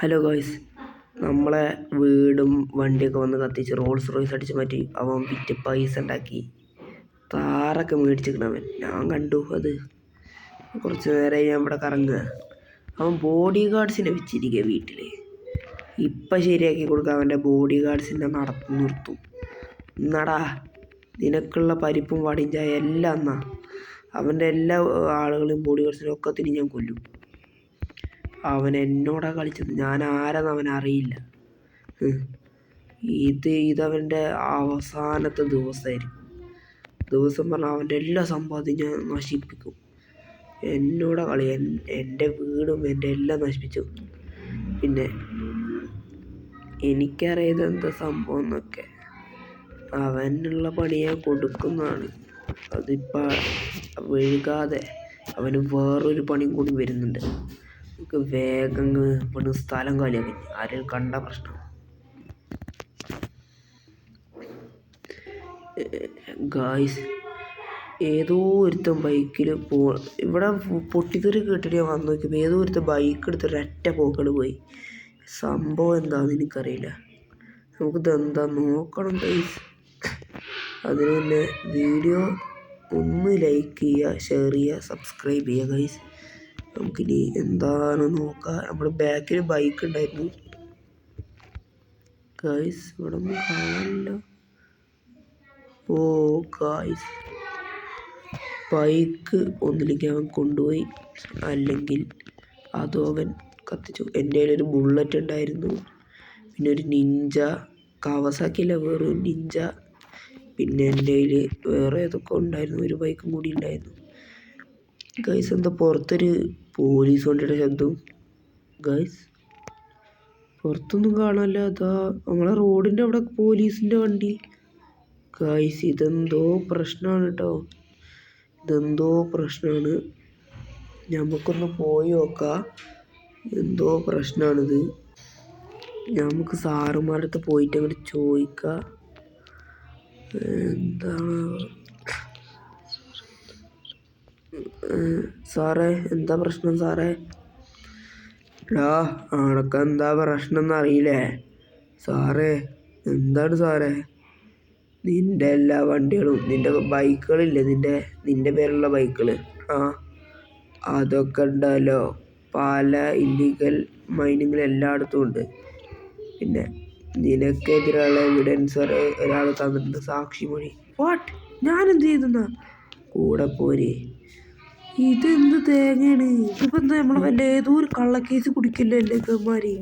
Hello ഗോയ്സ് നമ്മളെ വീടും വണ്ടിയൊക്കെ വന്ന് കത്തിച്ച് റോൾസ് റോയ്സ് അടിച്ച് മാറ്റി അവൻ വിറ്റ് പൈസ ഉണ്ടാക്കി. താറൊക്കെ മേടിച്ചിരിക്കണവൻ ഞാൻ കണ്ടു അത്. കുറച്ച് നേരം ഞാൻ ഇവിടെ കറങ്ങുക. അവൻ ബോഡി ഗാർഡ്സിനെ വെച്ചിരിക്കുക വീട്ടിൽ ഇപ്പം ശരിയാക്കി കൊടുക്കുക അവന്റെ ബോഡി ഗാർഡ്സിനെ നടത്തി നിർത്തും. എന്നാടാ നിനക്കുള്ള പരിപ്പും വടിഞ്ചായ എല്ലാം എന്നാ അവന്റെ എല്ലാ ആളുകളെയും ബോഡി ഗാർഡ്സിനെ ഒക്കെ തിരി ഞാൻ കൊല്ലും. അവൻ എന്നോടാ കളിച്ചത്? ഞാൻ ആരെന്ന് അവൻ അറിയില്ല. ഇത് ഇതവന്റെ അവസാനത്തെ ദിവസമായിരിക്കും ദിവസം പറഞ്ഞാൽ അവന്റെ എല്ലാ സമ്പാദ്യം ഞാൻ നശിപ്പിക്കും. എന്നോടാ കളി? എന്റെ വീടും എന്റെ എല്ലാം നശിപ്പിച്ചു. പിന്നെ എനിക്കറിയത് എന്താ സംഭവം എന്നൊക്കെ. അവനുള്ള പണി ഞാൻ കൊടുക്കുന്നതാണ്. അതിപ്പോൾ വൈകാതെ അവന് വേറൊരു പണിയും കൂടി വരുന്നുണ്ട്. നമുക്ക് വേഗം ഇവിടെ സ്ഥലം കാലിയാക്കി. ആരും കണ്ട പ്രശ്നം. ഗായ്സ് ഏതോ ഒരുത്തൻ ബൈക്കിൽ പോ ഇവിടെ പൊട്ടിത്തെറി കേട്ടിട്ട് ഞാൻ വന്നു നോക്കിയപ്പോൾ ഏതോ ഒരുത്തൻ ബൈക്ക് എടുത്ത് ഒരൊറ്റ പോക്കട് പോയി. സംഭവം എന്താണെന്ന് എനിക്കറിയില്ല. നമുക്കിത് എന്താ നോക്കണം ഗൈസ് അതിന് മുന്നേ വീഡിയോ ഒന്ന് ലൈക്ക് ചെയ്യുക ഷെയർ ചെയ്യുക സബ്സ്ക്രൈബ് ചെയ്യുക ഗൈസ് നമുക്കിനി എന്താണ് നോക്കാം. നമ്മുടെ ബാക്കിൽ ബൈക്ക് ഉണ്ടായിരുന്നു. ഗൈസ് ഇവിടെ ഒന്നും കാണാനില്ല. ഓ ഗൈസ് ബൈക്ക് ഒന്നിലേക്ക് അവൻ കൊണ്ടുപോയി. അല്ലെങ്കിൽ അതോ അവൻ കത്തിച്ചു. എന്റെ കയ്യിൽ ഒരു ബുള്ളറ്റ് ഉണ്ടായിരുന്നു. പിന്നെ ഒരു നിഞ്ച കവസാക്കിയില്ല വേറൊരു നിഞ്ച പിന്നെ എന്റെ കയ്യിൽ വേറെ ഏതൊക്കെ ഉണ്ടായിരുന്നു? ഒരു ബൈക്കും കൂടി ഉണ്ടായിരുന്നു. ഗൈസ് എന്താ പുറത്തൊരു പോലീസ് വണ്ടിയുടെ ശബ്ദം? ഗൈസ് പുറത്തൊന്നും കാണാനില്ല. അതാ നമ്മളെ റോഡിന്റെ അവിടെ പോലീസിന്റെ വണ്ടി. ഗൈസ് ഇതെന്തോ പ്രശ്നമാണ് കേട്ടോ ഇതെന്തോ പ്രശ്നമാണ് നമുക്കൊന്ന് പോയി നോക്കാം. എന്തോ പ്രശ്നമാണിത് നമുക്ക് അടുത്ത് പോയിട്ട് അങ്ങോട്ട് ചോദിക്കുക എന്താണ് സാറേ എന്താ പ്രശ്നം സാറേ? ഡാ ആണക്ക് എന്താ പ്രശ്നം എന്നറിയില്ലേ സാറേ എന്താണ് സാറേ? നിന്റെ എല്ലാ വണ്ടികളും നിന്റെ ബൈക്കുകളില്ലേ നിന്റെ നിന്റെ പേരുള്ള ബൈക്കുകൾ ആ അതൊക്കെ ഉണ്ടല്ലോ. പല ഇല്ലീഗൽ മൈനിങ്ങിൽ എല്ലായിടത്തും ഉണ്ട്. പിന്നെ നിനക്കെതിരെയുള്ള എവിഡൻസ് ഒരാൾ തന്നിട്ടുണ്ട് സാക്ഷിമൊഴി. വാട്ട്? ഞാനെന്ത് ചെയ്തെന്നാ? കൂടെ പോരെ. ഇതെന്ത് തേങ്ങയാണ്? ഇതിപ്പോ എന്താ നമ്മളെ വല്ല ഏതോ ഒരു കള്ളക്കേസ് കുടിക്കില്ലല്ലേ ഇവന്മാര്?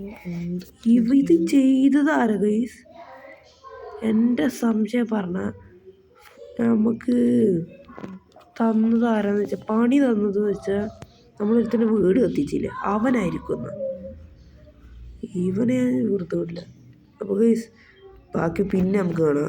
ഇവ ഇത് ചെയ്തത് ആരാ ഗൈസ് എന്റെ സംശയം പറഞ്ഞ നമുക്ക് തന്നത് ആരാന്ന് വെച്ചാൽ പണി തന്നത് വെച്ചാൽ നമ്മളൊരുത്തന്റെ വീട് കത്തിച്ചില്ല. അവനായിരിക്കും എന്ന് ഇവനെ ഞാൻ വെറുതെ വിടില്ല. അപ്പോൾ ഗൈസ് ബാക്കി പിന്നെ നമുക്ക് കാണാം.